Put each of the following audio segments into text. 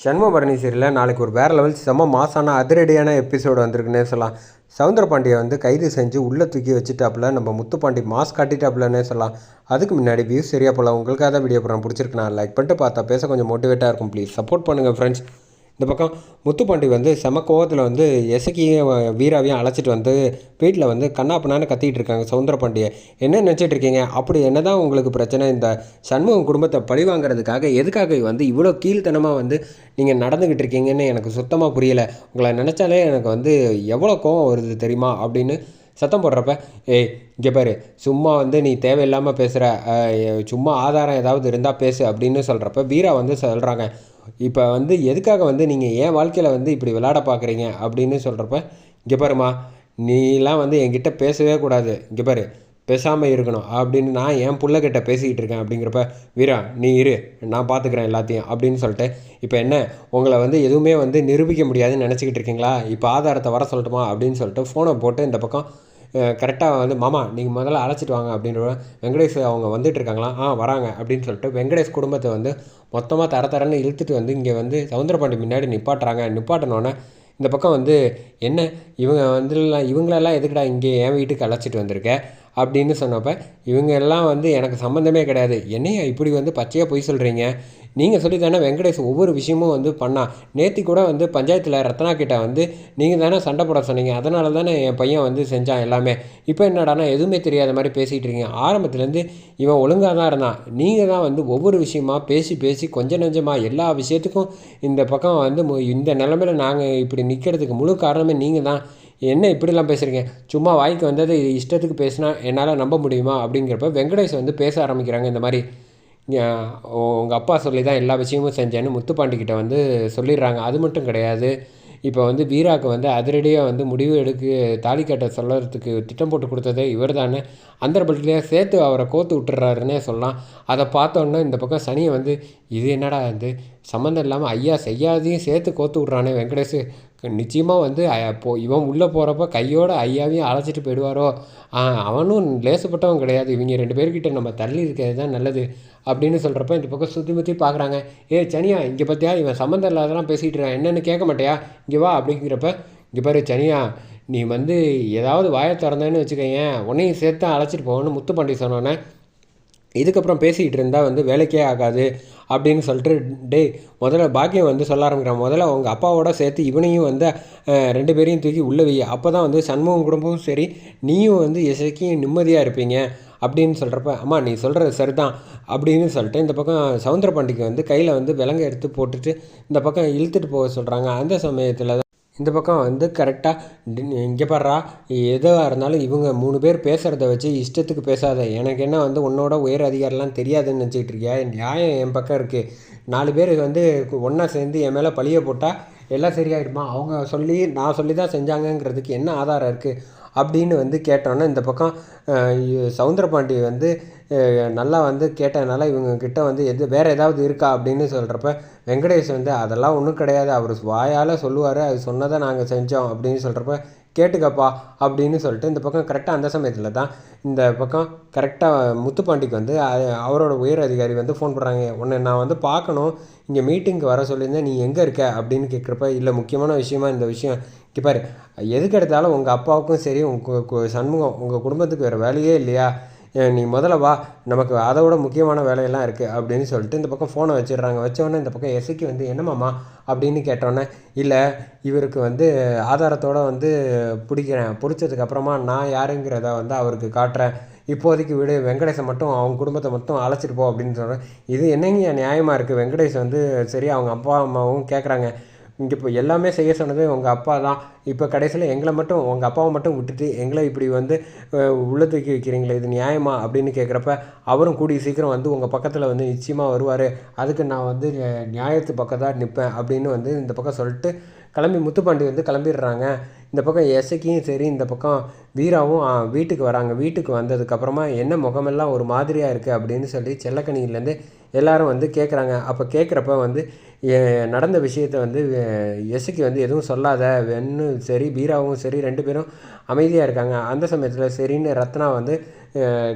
சண்முகபரணி சீரியலில் நாளைக்கு ஒரு வேறு லெவல் செம்ம மாசான அதிரடியான எபிசோடு வந்திருக்குன்னே சொல்லலாம். சவுந்தர பாண்டியை வந்து கைது செஞ்சு உள்ளே தூக்கி வச்சுட்டாப்புல நம்ம முத்துப்பாண்டி மாஸ் காட்டிட்டாப்புலன்னே சொல்லலாம். அதுக்கு முன்னாடி வியூஸ் சரியாக போகலாம் உங்களுக்காக தான் வீடியோ போகிறேன் பிடிச்சிருக்கு நான் லைக் பண்ணிட்டு பார்த்தா பேச கொஞ்சம் மோட்டிவேட்டாக இருக்கும். ப்ளீஸ் சப்போர்ட் பண்ணுங்கள் ஃப்ரெண்ட்ஸ் இந்த பக்கம் முத்துப்பாண்டி வந்து செம கோவத்தில் வந்து எசக்கியும் வீராவையும் அழைச்சிட்டு வந்து வீட்டில் வந்து கண்ணாப்பண்ணான்னு கத்திட்டு இருக்காங்க சவுந்தர பாண்டியை என்ன நினச்சிட்டு இருக்கீங்க? அப்படி என்னதான் உங்களுக்கு பிரச்சனை? இந்த சண்முகம் குடும்பத்தை பழி வாங்குறதுக்காக எதுக்காக வந்து இவ்வளோ கீழ்த்தனமாக வந்து நீங்கள் நடந்துக்கிட்டு இருக்கீங்கன்னு எனக்கு சுத்தமாக புரியலை. உங்களை நினச்சாலே எனக்கு வந்து எவ்வளோ கோவம் வருது தெரியுமா? அப்படின்னு சத்தம் போடுறப்ப ஏய் இங்கே பாரு சும்மா வந்து நீ தேவையில்லாமல் பேசுகிற சும்மா ஆதாரம் ஏதாவது இருந்தால் பேசு அப்படின்னு சொல்கிறப்ப வீரா வந்து சொல்கிறாங்க இப்போ வந்து எதுக்காக வந்து நீங்கள் என் வாழ்க்கையில் வந்து இப்படி விளையாட பார்க்குறீங்க அப்படின்னு சொல்கிறப்ப இங்கே பாருமா நீலாம் வந்து என்கிட்ட பேசவே கூடாது. இங்கே பாரு பேசாமல் இருக்கணும் அப்படின்னு நான் என் பிள்ளைகிட்ட பேசிக்கிட்டு இருக்கேன் அப்படிங்கிறப்ப வீரா நீ இரு நான் பார்த்துக்கிறேன் எல்லாத்தையும் அப்படின்னு சொல்லிட்டு இப்போ என்ன உங்களை வந்து எதுவுமே வந்து நிரூபிக்க முடியாதுன்னு நினச்சிக்கிட்டு இருக்கீங்களா? இப்போ ஆதாரத்தை வர சொல்லட்டுமா அப்படின்னு சொல்லிட்டு ஃபோனை போட்டு இந்த பக்கம் கரெக்டாக வந்து மாமா நீங்கள் முதல்ல அழைச்சிட்டு வாங்க அப்படின்ற வெங்கடேஷ் அவங்க வந்துட்டு இருக்காங்களா? ஆ வராங்க அப்படின்னு சொல்லிட்டு வெங்கடேஷ் குடும்பத்தை வந்து மொத்தமாக தர தரன்னு இழுத்துட்டு வந்து இங்கே வந்து சவுந்தரபாண்டி முன்னாடி நிப்பாட்டுறாங்க. நிப்பாட்டினோன்னே இந்த பக்கம் வந்து என்ன? இவங்க வந்துலாம் இவங்களெல்லாம் எதுக்குடா இங்கே என் வீட்டுக்கு அழைச்சிட்டு வந்திருக்க? அப்படின்னு சொன்னப்போ இவங்க எல்லாம் வந்து எனக்கு சம்மந்தமே கிடையாது. என்னையா இப்படி வந்து பச்சையாக பொய் சொல்கிறீங்க நீங்கள் சொல்லி தானே வெங்கடேஷ் ஒவ்வொரு விஷயமும் வந்து பண்ணா. நேற்று கூட வந்து பஞ்சாயத்தில் ரத்னா கிட்ட வந்து நீங்கள் தானே சண்டை போட சொன்னீங்க. அதனால தானே என் பையன் வந்து செஞ்சான் எல்லாமே. இப்போ என்னடானா எதுவுமே தெரியாத மாதிரி பேசிகிட்டு இருக்கீங்க. ஆரம்பத்துலேருந்து இவன் ஒழுங்காக தான் இருந்தான். நீங்கள் தான் வந்து ஒவ்வொரு விஷயமா பேசி பேசி கொஞ்சம் நஞ்சமாக எல்லா விஷயத்துக்கும் இந்த பக்கம் வந்து மு- இந்த நிலமையில நாங்கள் இப்படி நிற்கிறதுக்கு முழு காரணமே நீங்கள் தான். என்ன இப்படிலாம் பேசுகிறீங்க சும்மா வாய்க்கு வந்தது இது இஷ்டத்துக்கு பேசினா என்னால் நம்ப முடியுமா? அப்படிங்கிறப்ப வெங்கடேஷ் வந்து பேச ஆரம்பிக்கிறாங்க இந்த மாதிரி. உங்கள் அப்பா சொல்லி தான் எல்லா விஷயமும் செஞ்சேன்னு முத்துப்பாண்டிக்கிட்ட வந்து சொல்லிடுறாங்க. அது மட்டும் கிடையாது. இப்போ வந்து வீராக்கு வந்து அதிரடியாக வந்து முடிவு எடுக்க தாலி கட்ட சொல்லறதுக்கு திட்டம் போட்டு கொடுத்ததே இவர் தானே. அந்தரப்பட்டிலே சேர்த்து அவரை கோத்து விட்டுறாருன்னே சொல்லலாம். அதை பார்த்தோன்னே இந்த பக்கம் சனியை வந்து இது என்னடா வந்து சம்மந்தம் இல்லாமல் ஐயா செய்யாதையும் சேர்த்து கோத்து விட்றானே வெங்கடேஷ். நிச்சயமாக வந்து போ இவன் உள்ளே போகிறப்ப கையோட ஐயாவையும் அழைச்சிட்டு போயிடுவாரோ? அவனும் லேசுப்பட்டவன் கிடையாது. இவங்க ரெண்டு பேர்கிட்ட நம்ம தள்ளி இருக்கிறது தான் நல்லது அப்படின்னு சொல்கிறப்ப இந்த பக்கம் சுற்றி முற்றி பார்க்குறாங்க ஏ சனியா இங்கே பார்த்தியா இவன் சம்மந்தம் இல்லாதெல்லாம் பேசிகிட்டு இருக்கான். என்னென்னு கேட்க மாட்டியா? இங்கே வா அப்படிங்கிறப்ப இங்கே பாரு சனியா நீ வந்து ஏதாவது வாயை திறந்தேன்னு வச்சுக்கோயேன். உன்னையும் சேர்த்து அழைச்சிட்டு போகணும்னு முத்துப்பாண்டி சொன்னோன்னே இதுக்கப்புறம் பேசிக்கிட்டு இருந்தால் வந்து வேலைக்கே ஆகாது அப்படின்னு சொல்லிட்டு டேய் முதல்ல பாக்கியம் வந்து சொல்ல ஆரம்பிக்கிறான். முதல்ல அவங்க அப்பாவோட சேர்த்து இவனையும் வந்து ரெண்டு பேரையும் தூக்கி உள்ள வை. அப்போ தான் வந்து சண்முகம் குடும்பமும் சரி நீயும் வந்து இசைக்கும் நிம்மதியாக இருப்பீங்க அப்படின்னு சொல்கிறப்ப அம்மா நீ சொல்கிறது சரிதான் அப்படின்னு சொல்லிட்டு இந்த பக்கம் சவுந்தர பாண்டிக்கு வந்து கையில் வந்து விலங்கு எடுத்து போட்டுட்டு இந்த பக்கம் இழுத்துட்டு போக சொல்கிறாங்க அந்த சமயத்தில் இந்த பக்கம் வந்து கரெக்டாக இங்கே பாடுறா எதுவாக இருந்தாலும் இவங்க மூணு பேர் பேசுகிறத வச்சு இஷ்டத்துக்கு பேசாத. எனக்கு என்ன வந்து உன்னோட உயர் அதிகாரம்லாம் தெரியாதுன்னு நினச்சிக்கிட்டு இருக்கியா? நியாயம் என் பக்கம் இருக்குது நாலு பேர் வந்து ஒன்றா சேர்ந்து என் மேலே பழிய போட்டால் எல்லாம் சரியாயிடுமா? அவங்க சொல்லி நான் சொல்லி தான் செஞ்சாங்கங்கிறதுக்கு என்ன ஆதாரம் இருக்குது அப்படின்னு வந்து கேட்டோன்னே இந்த பக்கம் சவுந்தரபாண்டி வந்து நல்லா வந்து கேட்டதுனால இவங்கக்கிட்ட வந்து எது வேறு ஏதாவது இருக்கா அப்படின்னு சொல்கிறப்ப வெங்கடேஷ் வந்து அதெல்லாம் ஒன்றும் கிடையாது. அவர் வாயால் சொல்லுவார் அது சொன்னதை நாங்கள் செஞ்சோம் அப்படின்னு சொல்கிறப்ப கேட்டுக்கப்பா அப்படின்னு சொல்லிட்டு இந்த பக்கம் கரெக்டாக அந்த சமயத்தில் தான் இந்த பக்கம் கரெக்டாக முத்துப்பாண்டிக்கு வந்து அவரோட உயர் அதிகாரி வந்து ஃபோன் பண்ணுறாங்க உன்னை நான் வந்து பார்க்கணும். இங்கே மீட்டிங்க்கு வர சொல்லியிருந்தேன். நீ எங்கே இருக்க? அப்படின்னு கேட்குறப்ப இல்லை முக்கியமான விஷயமா இந்த விஷயம். இங்கே எதுக்கு எடுத்தாலும் உங்கள் அப்பாவுக்கும் சரி உங்கள் சண்முகம் உங்கள் குடும்பத்துக்கு வேறு வேலையே இல்லையா? நீ முதல்ல வா. நமக்கு அதை விட முக்கியமான வேலையெல்லாம் இருக்குது அப்படின்னு சொல்லிட்டு இந்த பக்கம் ஃபோனை வச்சிடுறாங்க. வச்சோடனே இந்த பக்கம் எஸ்ஐக்கு வந்து என்னமாம்மா அப்படின்னு கேட்டோன்னே இல்லை இவருக்கு வந்து ஆதாரத்தோடு வந்து பிடிக்கிறேன். பிடிச்சதுக்கப்புறமா நான் யாருங்கிறத வந்து அவருக்கு காட்டுறேன். இப்போதைக்கு விடு வெங்கடேஷை மட்டும் அவங்க குடும்பத்தை மட்டும் அழைச்சிட்டு போ. அப்படின்னு சொல்கிறேன் இது என்னங்க நியாயமாக இருக்குது வெங்கடேஷ் வந்து சரி அவங்க அப்பா அம்மாவும் கேட்குறாங்க இங்கே இப்போ எல்லாமே செய்ய சொன்னது உங்கள் அப்பா தான். இப்போ கடைசியில் எங்களை மட்டும் உங்கள் அப்பாவை மட்டும் விட்டுட்டு எங்களை இப்படி வந்து உள்ள தூக்கி வைக்கிறீங்களே இது நியாயமா அப்படின்னு கேட்குறப்ப அவரும் கூடிய சீக்கிரம் வந்து உங்கள் பக்கத்தில் வந்து நிச்சயமாக வருவார். அதுக்கு நான் வந்து நியாயத்து பக்கம் தான் நிற்பேன் அப்படின்னு வந்து இந்த பக்கம் சொல்லிட்டு கிளம்பி முத்துப்பாண்டி வந்து கிளம்பிடுறாங்க. இந்த பக்கம் எசக்கியும் சரி இந்த பக்கம் வீராவும் வீட்டுக்கு வராங்க. வீட்டுக்கு வந்ததுக்கப்புறமா என்ன முகமெல்லாம் ஒரு மாதிரியாக இருக்குது அப்படின்னு சொல்லி செல்லக்கணியிலேருந்து எல்லாரும் வந்து கேட்குறாங்க அப்போ கேட்குறப்ப வந்து நடந்த விஷயத்த வந்து எசுக்கு வந்து எதுவும் சொல்லாத வென்னு சரி பீராவும் சரி ரெண்டு பேரும் அமைதியாக இருக்காங்க. அந்த சமயத்தில் சரின்னு ரத்னா வந்து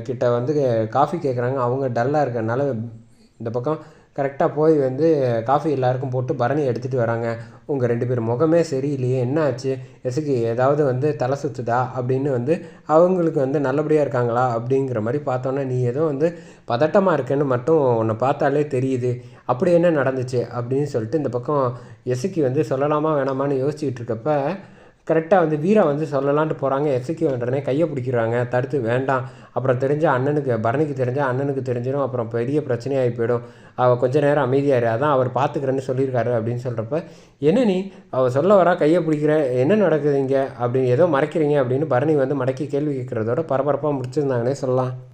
கிட்ட வந்து காஃபி கேட்குறாங்க அவங்க டல்லாக இருக்கிறனால இந்த பக்கம் கரெக்டாக போய் வந்து காஃபி எல்லாருக்கும் போட்டு பரணி எடுத்துகிட்டு வராங்க. உங்கள் ரெண்டு பேர் முகமே சரியில்லையே என்ன ஆச்சு? எசுக்கு ஏதாவது வந்து தலை சுற்றுதா அப்படின்னு வந்து அவங்களுக்கு வந்து நல்லபடியாக இருக்காங்களா? அப்படிங்கிற மாதிரி பார்த்தோன்னே நீ ஏதோ வந்து பதட்டமாக இருக்கேன்னு மட்டும் உன்னை பார்த்தாலே தெரியுது. அப்படி என்ன நடந்துச்சு? அப்படின்னு சொல்லிட்டு இந்த பக்கம் எசுக்கி வந்து சொல்லலாமா வேணாமான்னு யோசிச்சுட்டு இருக்கப்போ கரெக்டாக வந்து வீரா வந்து சொல்லலான்ட்டு போகிறாங்க எஸ்கே உடனே கையை பிடிக்கிறாங்க. தடுத்து வேண்டாம். அப்புறம் தெரிஞ்ச அண்ணனுக்கு பரணிக்கு தெரிஞ்ச அண்ணனுக்கு தெரிஞ்சிடும் அப்புறம் பெரிய பிரச்சனையாகி போயிடும். அவள் கொஞ்ச நேரம் அமைதியாரு அதான் அவர் பார்த்துக்கிறேன்னு சொல்லியிருக்காரு அப்படின்னு சொல்கிறப்ப என்ன நீ? அவள் சொல்ல வரா கையை பிடிக்கிற. என்ன நடக்குது இங்கே? அப்படின்னு ஏதோ மறைக்கிறீங்க அப்படின்னு பரணி வந்து மடக்கி கேள்வி கேட்குறதோட பரபரப்பாக முடிச்சிருந்தாங்கன்னே சொல்லலாம்.